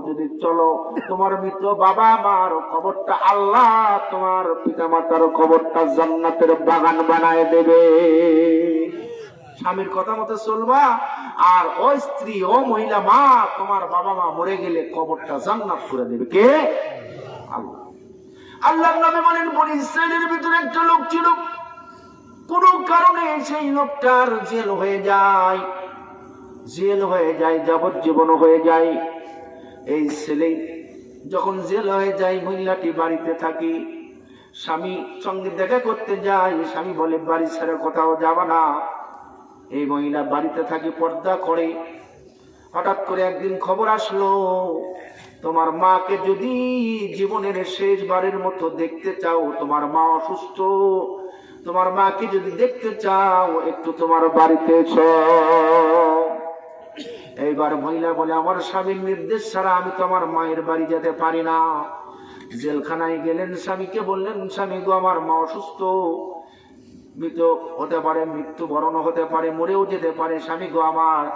যদি চলো, তোমার মৃত বাবা মার খবরটা আল্লাহ তোমার পিতা মাতার কবরটা জান্নাতের বাগান বানায় দেবে। স্বামীর কথা মতো চলবা, আর ও স্ত্রী, ও মহিলা মা, তোমার বাবা মা মরে গেলে কবরটা জান্নাত করে দেবে। কে? আল্লাহ। নবী বলেন, বনি ইসরায়েলের ভিতরে একটা লোক ছিল। কোন কারণে সেই লোকটার জেল হয়ে যায়। জেল হয়ে যায় যাবজ্জীবন হয়ে যায়। এই ছেলে, যখন জেল হয়ে যায়, মহিলাটি বাড়িতে থাকে। স্বামী সঙ্গে দেখা করতে যায়, স্বামী বলে, বাড়ি ছেড়ে কোথাও যাবা না। এই মহিলা বাড়িতে থাকে, পর্দা করে। হঠাৎ করে একদিন খবর আসলো, তোমার মাকে যদি জীবনের শেষবারের মতো দেখতে চাও, তোমার মা অসুস্থ। তোমার মাকে যদি দেখতে চাও, একটু তোমার বাড়িতে এসো। এইবার মহিলা বলে, আমার স্বামীর নির্দেশ ছাড়া আমি তো আমার মায়ের বাড়ি যেতে পারি না। জেলখানায় গেলেন স্বামীকে, বললেন, স্বামী গো, আমার মা অসুস্থ। মৃত হতে পারে মৃত্যু মৃত্যুবরণ হতে পারে, মরেও যেতে পারে। স্বামী গো, আমার,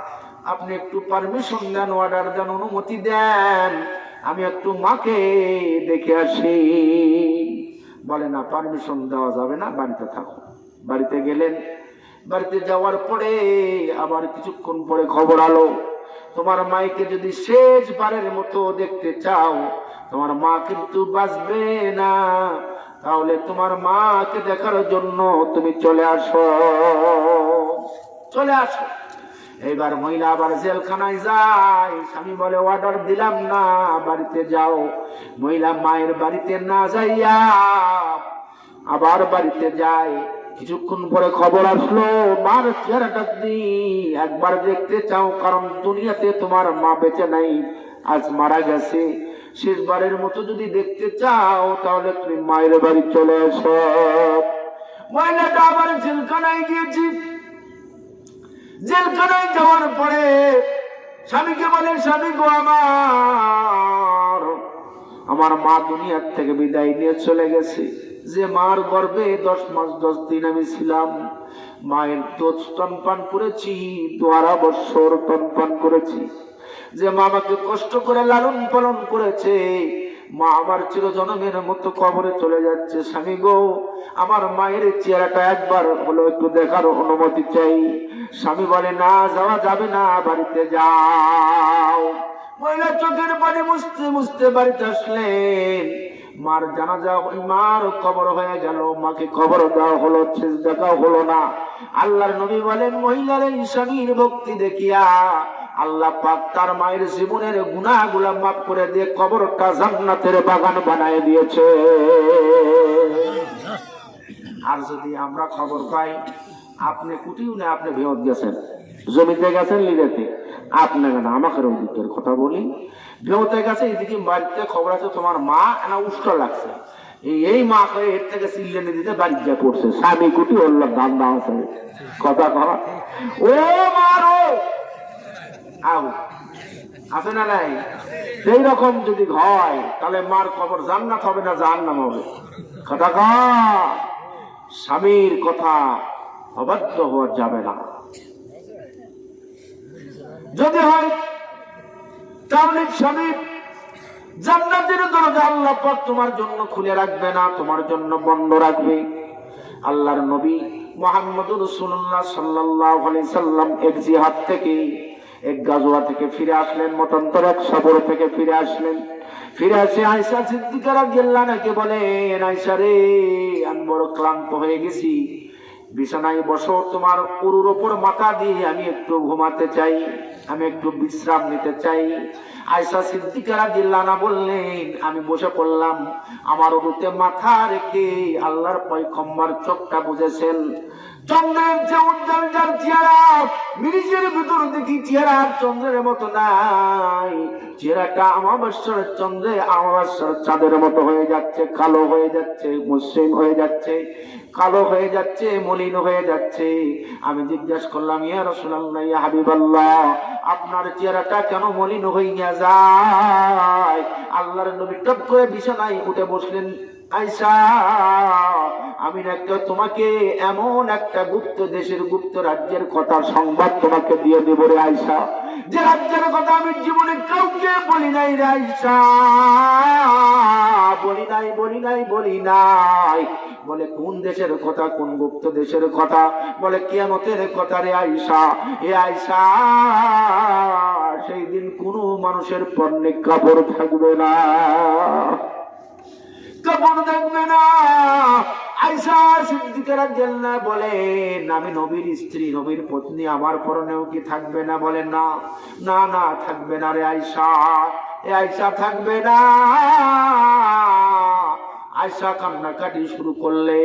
আপনি একটু পারমিশন দেন, অর্ডার দেন, অনুমতি দেন। আমি একটু মাকে দেখে আসি। বলে, না, পারমিশন দেওয়া যাবে না, বাড়িতে থাকো বাড়িতে গেলেন বাড়িতে যাওয়ার পরে আবার কিছুক্ষণ পরে খবর আলো। তোমার মাইকে যদি শেষবারের মতো দেখতে চাও, তোমার মা কিন্তু বাঁচবে না। তাহলে তোমার মাকে দেখার জন্য তুমি চলে আসো। চলে আসো। এইবার মহিলা আবার জেলখানায় যায়। স্বামী বলে অর্ডার দিলাম না, বাড়িতে যাও। মহিলা মায়ের বাড়িতে না যাইয়া আবার বাড়িতে যায়। কিছুক্ষণ পরে খবর আসলো, মার চেহারাটা একবার দেখতে চাও, কারণ দুনিয়াতে তোমার মা বেঁচে নাই, আজ মারা গেছে। শেষবারের মতো যদি দেখতে চাও, তাহলে তুমি মায়ের বাড়ি চলে এসো। মহিলাটা আবার জেলখানায় গিয়েছি। জেলখানায় যাওয়ার পরে স্বামীকে বলে, স্বামী গো আমার আমার মা দুনিয়ার থেকে বিদায় নিয়ে চলে গেছে। যে মার গর্ভে দশ মাস, দশ দিন আমি ছিলাম। মায়ের দুধ স্তনপান করেছি, দোয়ারা বৎসর স্তনপান করেছি। যে মা আমাকে কষ্ট করে লালন পালন করেছে, মা আমার চিরজনমের মতো কবরে চলে যাচ্ছে। স্বামী গো, আমার মায়ের চেহারাটা একবার হলো একটু দেখার অনুমতি চাই। স্বামী বলে, না, যাওয়া যাবে না, বাড়িতে যাও। মহিলা চোখের পানি মুছতে মুছতে বাড়িতে আসলেন। মার জানাজা মার কবর হয়ে গেল, মাকে কবর দেওয়া হলো দেখাও হলো না। আল্লাহর নবী বলেন, মহিলার এই স্বামীর ভক্তি দেখিয়া আল্লাহ পাক তার মায়ের জীবনের গুনাহগুলা মাফ করে দিয়ে কবরটা জান্নাতের বাগান বানায় দিয়েছে। আর যদি আমরা খবর পাই, আপনি কুটিও না আপনি ভেয়ত গেছেন। জমিতে গেছেন লিগেতে আপনি না আমাকে অধিকের কথা বলি। ভেয়তে গেছে, এদিকে বাড়িতে খবর আছে, তোমার মা না উষ্ঠ লাগছে। এই- এই মা কয়ে এর থেকে সিলেনে দিতে বাড়ি যা পড়ছে। স্বামী কুটি ওর দাম দাম আছে। কথা কহ ও মারো! আও আছে না নাই? সেই রকম যদি হয়, তাহলে মার খবর জান্নাত হবে না জাহান্নাম হবে? কথা ক স্বামীর কথা অবাধ্য হওয়া যাবে না। যদি হয়, তাহলে স্বামী, জান্নাতের দরজা আল্লাহ তোমার জন্য খুলে রাখবে না, তোমার জন্য বন্ধ রাখবে। আল্লাহর নবী মোহাম্মদ রসুল্লাহ সাল্লাহ সাল্লাম এক জিহাদ থেকে, এক গাজোয়া থেকে ফিরে আসলেন, মতান্তর এক সবর থেকে ফিরে আসলেন। ফিরে আসে আয়সা সিদ্দিকারা গেল্লা নাকি বলেন আয়সা রে, আমি বড় ক্লান্ত হয়ে গেছি। বিছানায় বসো, তোমার উরুর ওপর মাথা দিয়ে আমি একটু ঘুমাতে চাই, আমি একটু বিশ্রাম নিতে চাই। আয়সা সিদ্দিকারা দিল্লানা বললেন, আমি বসে পড়লাম, আমার উরুতে মাথা রেখে আল্লাহর পয়খম্বার চোখটা বুঝেছেন। চন্দ্রের যে উজ্জ্বল যার চেহারা, মিরিজের ভিতর দেখি চেহারা চন্দ্রের মতো নাই। চেহারাটা আমাবস্যার চন্দ্রে, আমাবস্যার চাঁদের মতো হয়ে যাচ্ছে, কালো হয়ে যাচ্ছে, মসৃণ হয়ে যাচ্ছে, কালো হয়ে যাচ্ছে, মলিন হয়ে যাচ্ছে। আমি জিজ্ঞাসা করলাম, ইয়া রসুল্লাহ ইয়া হাবিবাল্লাহ, আপনার চেহারাটা কেন মলিন হইয়া যায়? আল্লাহর নবী টপ করে বিছানায় উঠে বসলেন, আয়সা আমি নাকি তোমাকে এমন একটা গুপ্ত দেশের গুপ্ত রাজ্যের কথা সংবাদ তোমাকে দিয়ে দেব রে আয়সা যে রাজ্যের কথা আমি জীবনে কাউকে বলি নাই রে আয়সা বলি নাই বলি নাই বলি নাই। বলে কোন দেশের কথা, কোন গুপ্ত দেশের কথা? বলে কিয়ামতের কথা রে আয়সা এ আয়সা সেই দিন কোনো মানুষের পণ্যে কাপড় থাকবে না। কাপড় থাকবে না। সিদ্দিকের জেল্লা বলেন, আমি নবীর স্ত্রী, নবীর পত্নী, আমার পরনেও কি থাকবে না? বলেন, না। না না, থাকবে না রে আয়সা এ আয়সা থাকবে না। আয়সা কান্নাকাটি শুরু করলে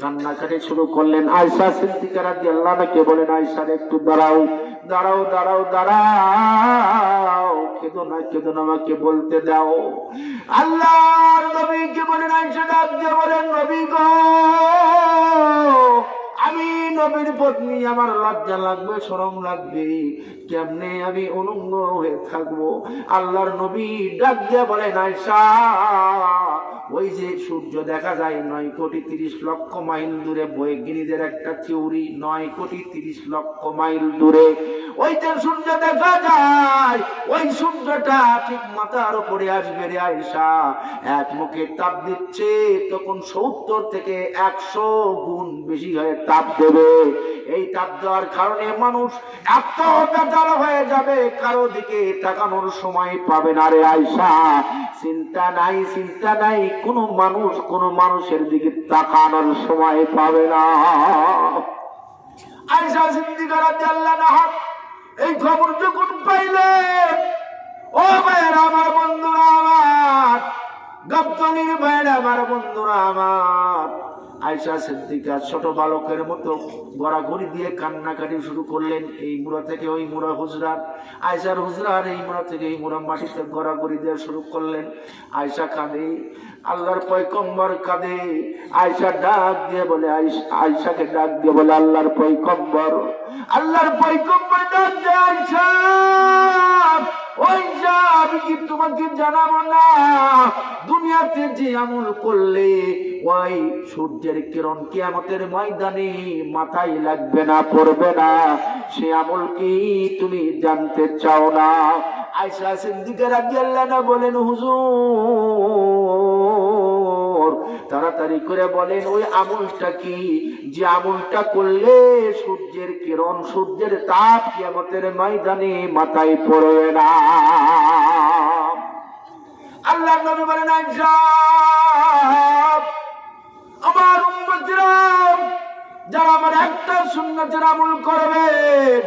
কান্নাকাটি শুরু করলেন। আয়সা সিদ্দিকারা আল্লাহ নাকি বলেন আয়সার একটু দাঁড়াও দাঁড়াও দাঁড়াও দাঁড়াও। কেঁদো না কেঁদো না, আমাকে বলতে দাও। আল্লাহর নবীকে বলেন আয়সা ডাক দিয়ে বলেন, নবী গো, আমি নবীর পত্নী, আমার লজ্জা লাগবে, শরম লাগবে, কেমনে আমি অনুঙ্গ হয়ে থাকব? আল্লাহর নবী ডাক দিয়ে বলেন আয়সা ওই যে সূর্য দেখা যায় নয় কোটি তিরিশ লক্ষ মাইল দূরে, বৈজ্ঞানিকদের একটা থিওরি নয় কোটি তিরিশ লক্ষ মাইল দূরে। ওই যে সূর্য দেখা যায় ওই সূর্যটা ঠিক মাথার উপরে আসবে রে আয়সা এক মুখে তাপ দিচ্ছে, তখন সত্তর থেকে একশো গুণ বেশি হয়ে তাপ দেবে। এই তাপ দেওয়ার কারণে মানুষ এত বেতাল হয়ে যাবে, কারও দিকে তাকানোর সময় পাবে না রে আয়সা চিন্তা নাই চিন্তা নাই, কোনো মানুষ, কোনো মানুষের দিকে তাকানোর সময় পাবে না। আয়সা সিদ্দিকার আল্লাহ এই খবর যখন পাইলে ও ভাইয়ের আমার বন্ধুরা আমার গপ্তনির ভাইয়ের আমার বন্ধুরা আমার। আয়সা সিদ্দিকা ছোট বালকের মতো গড়াগড়ি দিয়ে কান্নাকাটি শুরু করলেন এই মুড়া থেকে ওই মুড়া হুজরার। আয়সার হুজরার এই মুড়া থেকে এই মুড়া মাটিতে গড়াগড়ি দিয়ে শুরু করলেন। আয়সা কাঁদে, আল্লাহর পয়কম্বর কাঁদে। আয়সা ডাক দিয়ে বলে আয়সা- আয়সাকে ডাক দিয়ে বলে, আল্লাহর পয়কম্বর আল্লাহর পয়কম্বর ডাক দিয়ে আয়সা ওই যা আমি কি তোমাকে জানাব না? দুনিয়াতে যে আমল করলে ওই সূর্যের কিরণ কিয়ামতের ময়দানে মাথায় লাগবে না, পড়বে না। সে আমল কি তুমি জানতে চাও না? আয়সা সিদ্দিকের না বলেন, হুজুর, তাড়াতাড়ি করে বলেন, ওই আমলটা কি? যে আমলটা করলে সূর্যের কিরণ, সূর্যের তাপ কিয়ামতের ময়দানে মাথায় পড়বে না। আল্লাহ নবী বলেন আয়সা আমার উম্মতরা, যারা আমার একটা সুন্নতের আমল করবে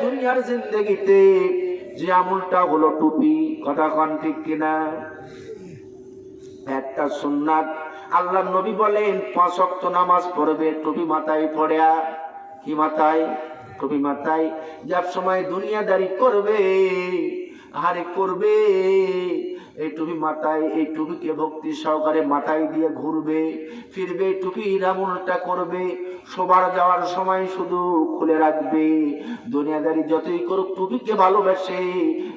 দুনিয়ার জিন্দগিতে, যে আমলটা হলো টুপি, কথা কন ঠিক কিনা? একটা সুন্নাত আল্লাহ নবী বলেন, পাঁচ ওয়াক্ত নামাজ পড়বে, টুপি মাথায় পড়িয়া, কি মাথায়? টুপি মাথায়। যার সময় দুনিয়াদারি করবে আরে করবে এই টুপি মাথায়, এই টুপিকে ভক্তি সহকারে মাথায় দিয়ে ঘুরবে, ফিরবে, টুপি রামুলটা করবে সবার যাওয়ার সময় শুধু খুলে রাখবে। দুনিয়াদারি যতই করুক, টুপিকে ভালোবাসে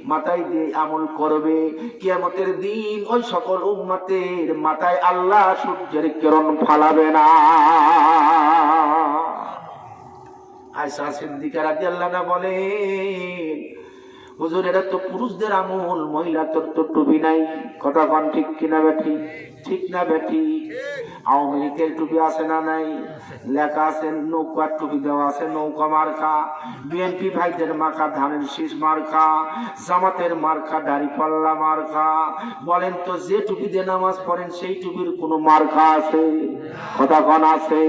মাথায় দিয়ে আমল করবে। কিয়ামতের দিন ওই সকল উম্মতের মাথায় আল্লাহ সূর্যের কিরণ ফালাবে না। আয়সা সিদ্দিকা রাদিয়াল্লাহু আনহা বলেন হুজুর এটা তো পুরুষদের আমল মহিলা তোর তো টুপি নাই। কথা ঠিক কিনা বেঠি ঠিক না বেঠি আওয়ামী লীগের টুপি আছে না নাই? লেখা আছে নৌকার টুপি, দেওয়া আছে নৌকা মার্কা। বিএনপি ভাইদের মার্কা, ধানের শীষ মার্কা। জামাতের মার্কা, দাড়ি পাল্লা মার্কা। বলেন তো, যে টুপি দিয়ে নামাজ পড়েন, সেই টুপির কোনো মার্কা আছে? কথা কন আছে?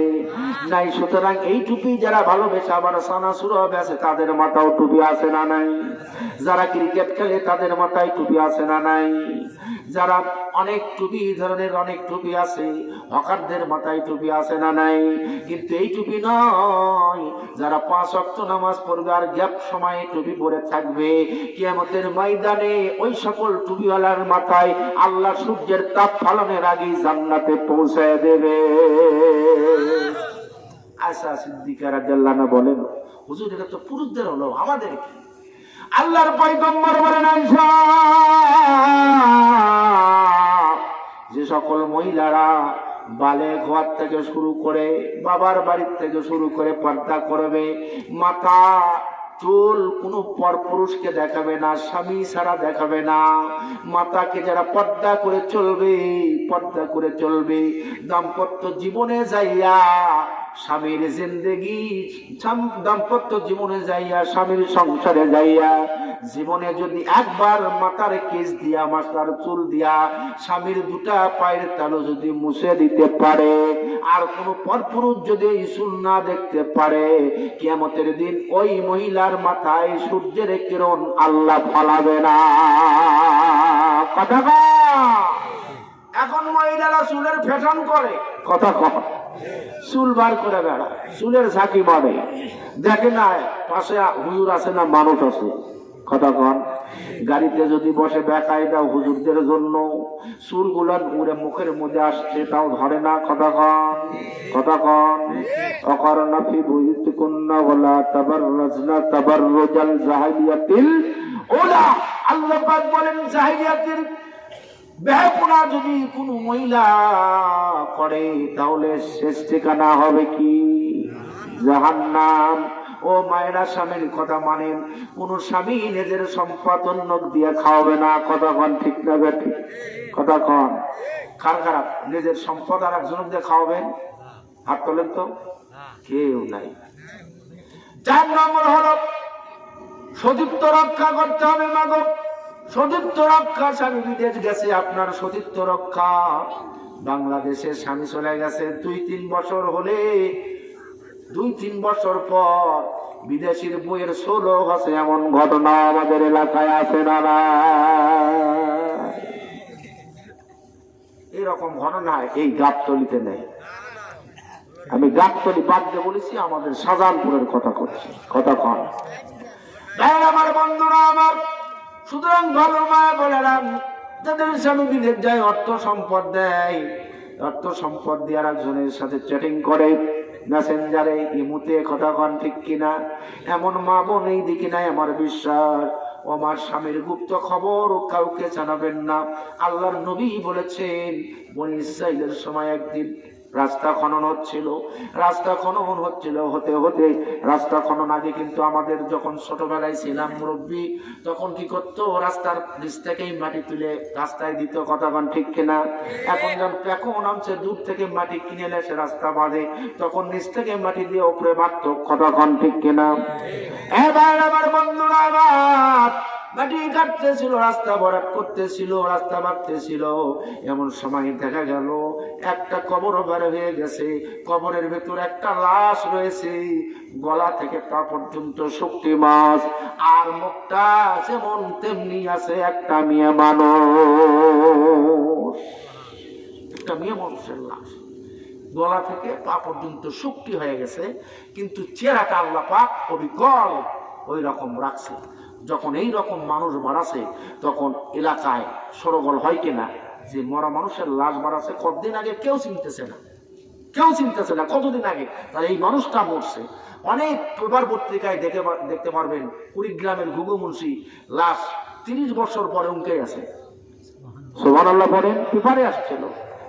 নাই, সুতরাং এই টুপি যারা ভালোবেসে আবার সানা শুরু হবে, আছে তাদের মাথাও টুপি আছে না নাই? যারা ক্রিকেট খেলে তাদের মাথায় টুপি আছে না নাই? যারা অনেক টুপি ধরনের অনেক টুপি আছে, হকারদের মাথায় টুপি আছে না নাই? কিন্তু এই টুপি নয়, যারা পাঁচ অক্ট নামাজ পড়বে আর গ্যাপ সময়ে টুপি পরে থাকবে, কিয়ামতের ময়দানে ওই সকল টুপিওয়ালার মাথায় আল্লাহ সূর্যের তাপ ফালনের আগেই জান্নাতে পৌঁছায় দেবে। আশা সিদ্দিকার আদাল্লানা বলেন, হুজুর, এটা তো পুরুষদের হলো আমাদের আল্লাহর পয়গম্বর বলেন যে সকল মহিলারা বালে ঘর থেকে শুরু করে বাবার বাড়ির থেকে শুরু করে পর্দা করবে। মাথা চুল কোনো পরপুরুষকে দেখাবে না, স্বামী ছাড়া দেখাবে না। মাতাকে যারা পর্দা করে চলবে, পর্দা করে চলবে। দাম্পত্য জীবনে যাইয়া স্বামীর জিন্দেগি, দাম্পত্য জীবনে যাইয়া স্বামীর সংসারে যাইয়া জীবনে যদি একবার মাথার কেস দিয়া, মাথার চুল দিয়া স্বামীর দুটা পায়ের তালু যদি মুছে দিতে পারে, আর কোন পরপুরুষ যদি এই চুল না দেখতে পারে, কিয়ামতের দিন ওই মহিলার মাথায় সূর্যের কিরণ আল্লাহ ফলাবে না। কথা। এখন মহিলারা চুলের ফ্যাশন করে। কথা কয় চুল বার করে বেড়া চুলের ঝাঁকি মারে দেখে না, পাশে হুজুর আছে না, মানুষ আছে। কন গাড়িতে যদি বসে বেকায় হুজুরদের জন্য চুলগুলো উড়ে মুখের মধ্যে আসছে, তাও ধরে না কথা কন কথা অকরণা ফি বুয়ুতিকুন্না ওয়ালা তাবাররাজনা তাবাররুজাল জাহিলিয়াতিল ওলা আল্লাহ পাক বলেন, জাহিলিয়াতের বেহাপনা যদি কোনো মহিলা করে, তাহলে শেষ ঠিকানা হবে কি? জাহান্নাম। ও মায়েরা স্বামীর কথা মানেন কোন স্বামী নিজের সম্পদ অন্য দিয়ে খাওয়াবে না। কথা কন ঠিক না ঠিক? কথা কন। কার খারাপ? নিজের সম্পদ আর একজন দিয়ে খাওয়াবেন? হাত তোলেন তো। কেউ নাই। চার নম্বর হলো সতীত্ব রক্ষা করতে হবে মাগো। সতীত্ব রক্ষা স্বামী বিদেশ গেছে, আপনার সতীত্ব রক্ষা। বাংলাদেশে স্বামী চলে গেছে। দুই তিন বছর হলে দুই তিন বছর পর বিদেশির বইয়ের ষোলো আছে এমন ঘটনা আমাদের এলাকায় আছে না এরকম ঘটনা এই গাবতলিতে নেই। আমি গাবতলি বাদ দিয়ে বলেছি, আমাদের শাহজাহানপুরের কথা করছি, কথা কন। আমার বন্ধুরা, আমার সুতরাং ভালো মায়া বলেরাম যাদের স্বামী বিদেশ যায়, অর্থ সম্পদ দেয়, অর্থ সম্পদ দিয়ে আর একজনের সাথে চ্যাটিং করে। মেসেঞ্জারে ইমুতে কথাগণ ঠিক কিনা? এমন মা বোন এই দিকে নাই আমার বিশ্বাস। ও আমার স্বামীর গুপ্ত খবর কাউকে জানাবেন না। আল্লাহর নবী বলেছেন, বনি ইসরাইলের সময় একদিন রাস্তা খনন হচ্ছিল, রাস্তা খনন হচ্ছিল, হতে হতে রাস্তা খনন আগে কিন্তু আমাদের যখন ছোটবেলায় ছিলাম মুরব্বী, তখন কি করতো, রাস্তার নিচ থেকেই মাটি তুলে রাস্তায় দিত কতক্ষণ ঠিক কিনা? এখন যখন পেকো নামছে, দূর থেকে মাটি কিনে এনে সে রাস্তা বাঁধে, তখন নিচ থেকে মাটি দিয়ে উপরে বাঁধত কতক্ষণ ঠিক কিনা? এবার আমার বন্ধুরা মাটি কাটতেছিল, রাস্তা ভরাট করতেছিল, রাস্তা বাঁধতেছিল। এমন সময় দেখা গেল, একটা কবর বার হয়ে গেছে। কবরের ভেতর একটা লাশ রয়েছে। গলা থেকে পা পর্যন্ত শক্তি মাছ, আর মুখটা যেমন তেমনি আছে একটা মেয়ে মানুষ। একটা মেয়ে মানুষের লাশ। গলা থেকে পা পর্যন্ত শক্তি হয়ে গেছে, কিন্তু চেহারাটা আল্লাহ পাক ওই রকম রাখছে। যখন এই রকম মানুষ বাড়াছে, তখন এলাকায় সরগোল হয় কিনা? যে মরা মানুষের লাশ বাড়াছে, কতদিন আগে কেউ চিনতেছে না। কেউ চিনতেছে না, কতদিন আগে? তাহলে এই মানুষটা মরছে। অনেক পেপার পত্রিকায় দেখে দেখতে পারবেন, কুড়িগ্রামের ঘুঘু মুন্সি লাশ তিরিশ বছর পরে উনকে আছে সোমান আল্লাহ পরে পেপারে আসছিল,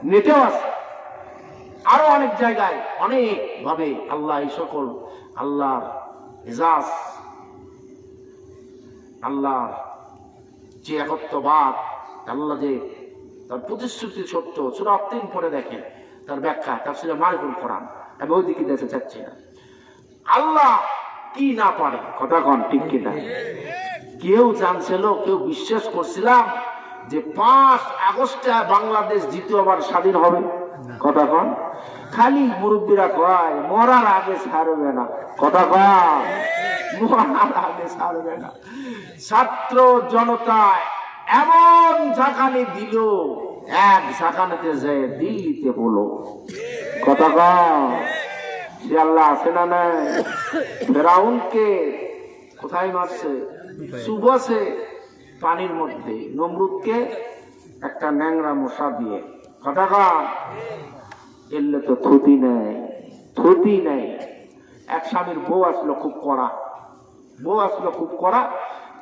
নেটেও আসছে আরও অনেক জায়গায় অনেক ভাবে আল্লাহ এই সকল, আল্লাহর এজাজ আল্লাহর যে একত্ববাদ, আল্লাহ যে তার প্রতিশ্রুতি সত্য, সুরা অক্তিম পরে দেখে তার ব্যাখ্যা, তার ছিল মারিফুল করান আমি ওই দিকে দেখতে চাচ্ছি না। আল্লাহ কি না পারে? কথা কন, ঠিক কিনা কেউ জানছিল, কেউ বিশ্বাস করছিলাম যে পাঁচ আগস্টে বাংলাদেশ দ্বিতীয়বার স্বাধীন হবে। কথা কন। খালি মুরব্বীরা কয়, মরার আগে ছাড়বে না। কথা কন মরার আগে ছাড়বে না। ছাত্র জনতা এমন ঝাঁকানি দিল, এক ঝাঁকানিতে যায় দিল্লিতে হলো। কথা আল্লাহ আছে না ফেরাউনকে কোথায় মারছে? সুবসে পানির মধ্যে। নমরুদকে একটা ন্যাংরা মশা দিয়ে। কথা এলে তো থুতি নেই থুতি নেই। এক স্বামীর বউ আসলো খুব কড়া। বউ আসলো খুব কড়া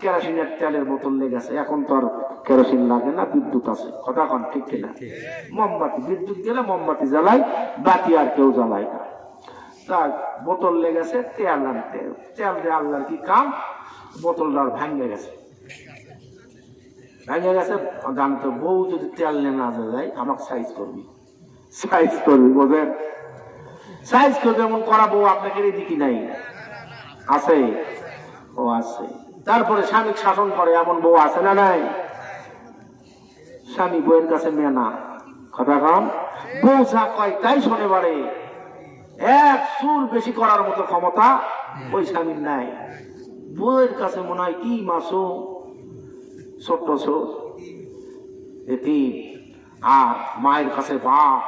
কেরোসিনের তেলের বোতল লেগেছে এখন তো আর কেরোসিন লাগে না বিদ্যুৎ আছে। কথা কন ঠিক কিনা মোমবাতি বিদ্যুৎ গেলে মোমবাতি জ্বালাই বাতি আর কেউ জ্বালায় না। তার বোতল লেগেছে তেল আনতে তেল। দিয়ে আল্লাহর কি কাম? বোতলটা আর ভাঙে গেছে। ভেঙে গেছে জানতো বউ যদি তেল নিয়ে না যায় আমাকে সাইজ করবি। সাইজ করবি বোঝেন? সাইজ করবে করা বউ আপনাকে দিকি নাই? আছে? ও আছে। তারপরে স্বামী শাসন করে, এমন বউ আছে না নাই? স্বামী বউয়ের কাছে মেয়ে না। কথা কম বউ যা কয় তাই শোনে বাড়ে। এক সুর বেশি করার মতো ক্ষমতা ওই স্বামীর নাই। বউয়ের কাছে মনে হয় কি মাসো ছোট্ট ছোট এটি আর মায়ের কাছে বাপ।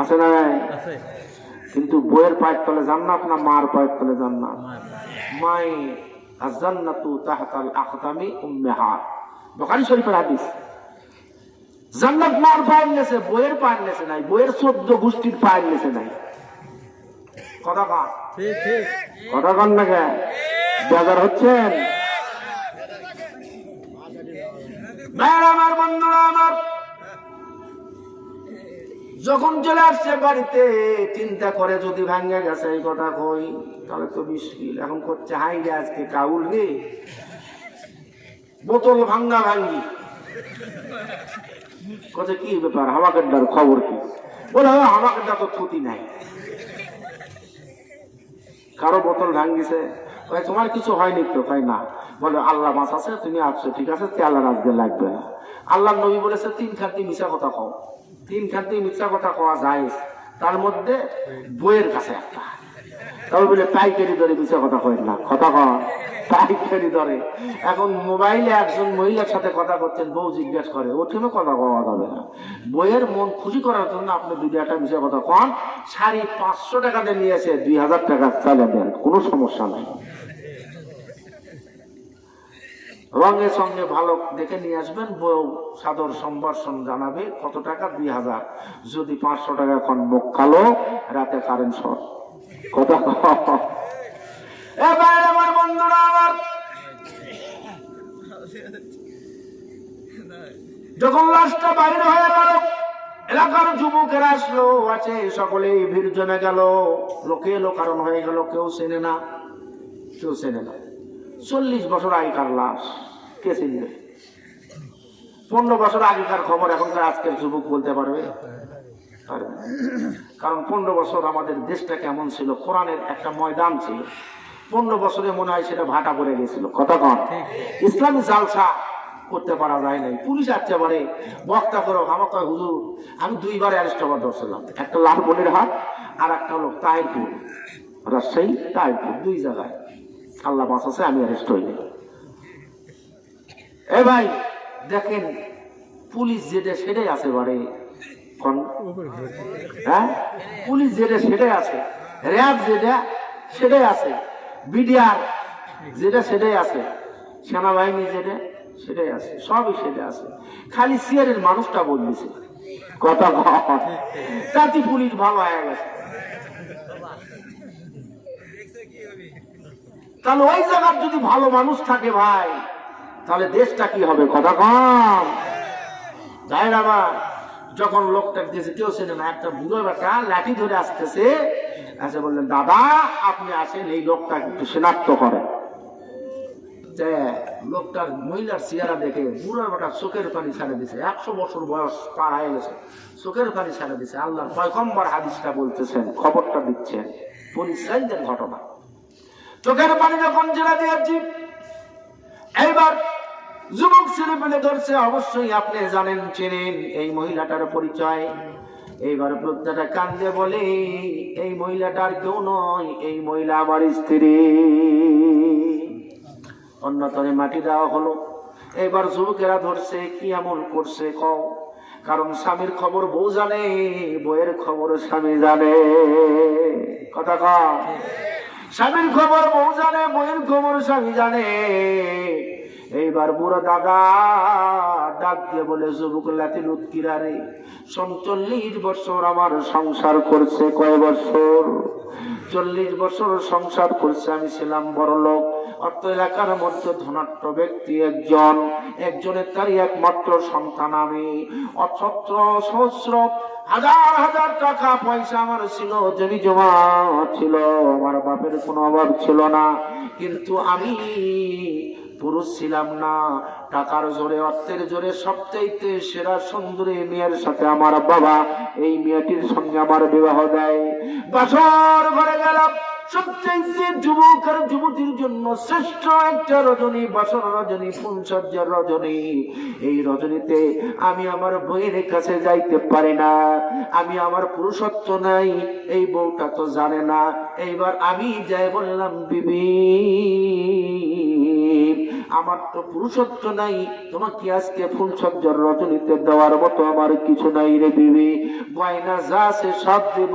আছে না কিন্তু বইয়ের পায়ের তলে জান্নাত না মার পায়ের তলে জান্নাত মায়ে আজান্নাতু তাহতাল আখতামি উম্মেহার বুখারী শরীফের হাদিস। জান্নাত মার পায়ের নেছে বইয়ের পায়ের নেছে নাই বইয়ের চোদ্দ গোষ্ঠীর পায়ের নেছে নাই। কথা কান। কথা কান না কেন? বেজার হচ্ছেন? আমার বন্ধুরা যখন চলে আসছে বাড়িতে, চিন্তা করে যদি ভাঙ্গে গেছে, এই কথা কই। তাহলে তো মুশকিল, এখন করছে হাই রে আজকে কাউল রে। বোতল ভাঙ্গা ভাঙ্গি। কথা কি ব্যাপার হাওয়াকের খবর কি? বলে হাওয়াকের তো ক্ষতি নাই। কারও বোতল ভাঙ্গিছে। তোমার কিছু হয়নি তো? তাই না। বলে, আল্লাহ মাছ আছে, তুমি আসছো ঠিক আছে? আর আজকে লাগবে না। আল্লাহ নবী বলেছে, তিন খান্তি মিশা কথা কও। তিন খান্তি মিশা কথা কওয়া যায়। তার মধ্যে বইয়ের কাছে একটা। তবে বলে, পাইকারি ধরে মিশা কথা কয় না। কথা কয় পাইকারি ধরে এখন মোবাইলে একজন মহিলার সাথে কথা করছেন বউ জিজ্ঞেস করে ওখানে কথা কওয়া যাবে না? বইয়ের মন খুশি করার জন্য আপনি দুই একটা মিশা কথা কন। সাড়ে পাঁচশো টাকা দিয়ে নিয়েছে দুই হাজার টাকা চালে দেন কোনো সমস্যা নাই। রঙের সঙ্গে ভালো দেখে নিয়ে আসবেন। বউ সাদর সম্ভাষণ জানাবে, কত টাকা? দুই হাজার। যদি পাঁচশো টাকা এখন মুখ কালো, রাতে কারেন্ট শর্ট। কত? আমার বন্ধুরা আমার যখন লাশটা বাইরে হয়ে গেল, এলাকার যুবকেরা আসলো, আছে সকলে ভিড় জমে গেল। লোকে এলো, কারণ হয়ে গেল, কেউ চেনে না, কেউ চেনে না। চল্লিশ বছর আগেকার লাশ, কে চিনবে? পনেরো বছর আগেকার খবর, এখনকার আজকের যুবক বলতে পারবে? কারণ পনেরো বছর আমাদের দেশটা কেমন ছিল? কোরআনের একটা ময়দান ছিল। পনেরো বছরে মনে হয় সেটা ভাটা পড়ে গেছিল। কন। ইসলামী জালসা করতে পারা যায় নাই। পুলিশ আসতে পারে। বক্তা করো আমার কয়, হুজুর, আমি দুইবার অ্যারেস্ট হবার ধরছিলাম একটা লাল লালমনির হাট আর একটা হলো তাহিরপুর রাজশাহী তাহিরপুর দুই জায়গায়। আল্লাহ বাঁচাছে আমি অ্যারেস্ট হইনি এ ভাই, দেখেন, পুলিশ যেটা সেটাই আছে বাড়ি। হ্যাঁ? পুলিশ যেটা সেটাই আছে। র্যাব যেটা সেটাই আছে। বিডিআর যেটা সেটাই আছে। সেনাবাহিনী যেটা সেটাই আছে। সবই সেটা আছে। খালি সিয়ারের মানুষটা বদলেছে কথা জাতি পুলিশ ভালো হয়ে গেছে। তাহলে ওই জায়গার যদি ভালো মানুষ থাকে ভাই, তাহলে দেশটা কি হবে? কথা কম। যাই না যখন লোকটা দিয়েছে কেউ চেনে একটা বুড়ো বেটা লাঠি ধরে আসতেছে, এসে বললেন দাদা, আপনি আসেন, এই লোকটা একটু শনাক্ত করেন লোকটার মহিলার চেহারা দেখে বুড়ার বেটা চোখের পানি ছেড়ে দিছে। একশো বছর বয়স পার হয়ে গেছে। চোখের পানি ছেড়ে দিছে। আল্লাহ পয়গম্বর হাদিসটা বলতেছেন, খবরটা দিচ্ছেন। পরিচয়দের ঘটনা। চোখের পানি যখন ছেড়ে দিয়েছি, এইবার যুবক ছেলে পেলে ধরছে, অবশ্যই আপনি জানেন, চেনেন এই মহিলাটার পরিচয়। এইবার প্রজ্ঞাটা কান্দে বলে, এই মহিলাটার কেউ নয়, এই মহিলা আমার স্ত্রী। অন্যতরে মাটি দেওয়া হলো। এবার যুবকেরা ধরছে, কি এমন করছে কও? কারণ স্বামীর খবর বউ জানে বইয়ের খবর স্বামী জানে। কথা কম স্বামীর খবর বউ জানে বইয়ের খবর স্বামী জানে। এইবার বুড়ো দাদা ডাক দিয়ে বলে, যুবক লাতি লুৎকিরা রে চল্লিশ বছর আমার সংসার করছে, কয় বছর? চল্লিশ বছর সংসার করছে, আমি ছিলাম বড় লোক অর্থ এলাকার মধ্যে ধনাঢ্য ব্যক্তি একজন, একজনের তারই একমাত্র সন্তান আমি। অছত্র সহস্র, হাজার হাজার টাকা পয়সা আমার ছিল, জমি জমা ছিল, আমার বাপের কোনো অভাব ছিল না। কিন্তু আমি পুরুষ ছিলাম না। টাকার জোরে, অর্থের জোরে সবচাইতে সেরা সুন্দরী মেয়ের সাথে আমার বাবা এই মেয়েটির সঙ্গে আমার বিবাহ দেয়। বাসর ঘরে গেলাম। সবচাইতে যুবক আর যুবতীর জন্য শ্রেষ্ঠ একটা রজনী, বাসর রজনী ফুলসজ্জার রজনী। এই রজনীতে আমি আমার বইয়ের কাছে যাইতে পারি না। আমি আমার পুরুষত্ব নাই, এই বউটা তো জানে না। এইবার আমি যাই বললাম, বিবি আমার তো পুরুষত্ব নাই। তোমাকে আজকে ফুলসজ্জার রজনীতে দেওয়ার মতো আমার কিছু নাই রে বিবি। গয়না যা আছে সব দেব।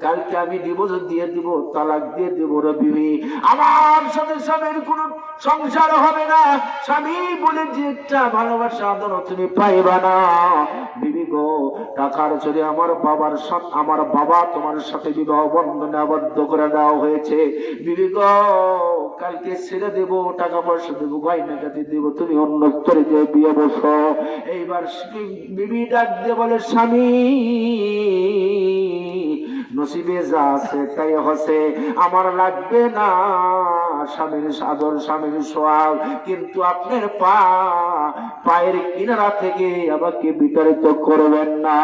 কালকে আমি ডিভোর্স দিয়ে দিব, তালাক দিয়ে দিব রে বিবি। আমার সাথে স্বামীর কোনো সংসার হবে না। স্বামী বলে যে একটা ভালোবাসা আদর তুমি পাইবা না। বিবি টাকার জোরে আমার বাবার আমার বাবা তোমার সাথে বিবাহ বন্ধনে আবদ্ধ করে দেওয়া হয়েছে। বিবি গো, কালকে ছেড়ে দেবো, টাকা পয়সা দেবো, গয়নাগাতি দেবো, তুমি অন্য করে দিয়ে বিয়ে বসো। এইবার বিবি ডাক দিয়ে বলে, স্বামী নসিবে যা আছে তাই হসে। আমার লাগবে না স্বামীর সাদর, স্বামীর সোয়াল, কিন্তু আপনার পা, পায়ের কিনারা থেকে আমাকে বিতাড়িত করবেন না।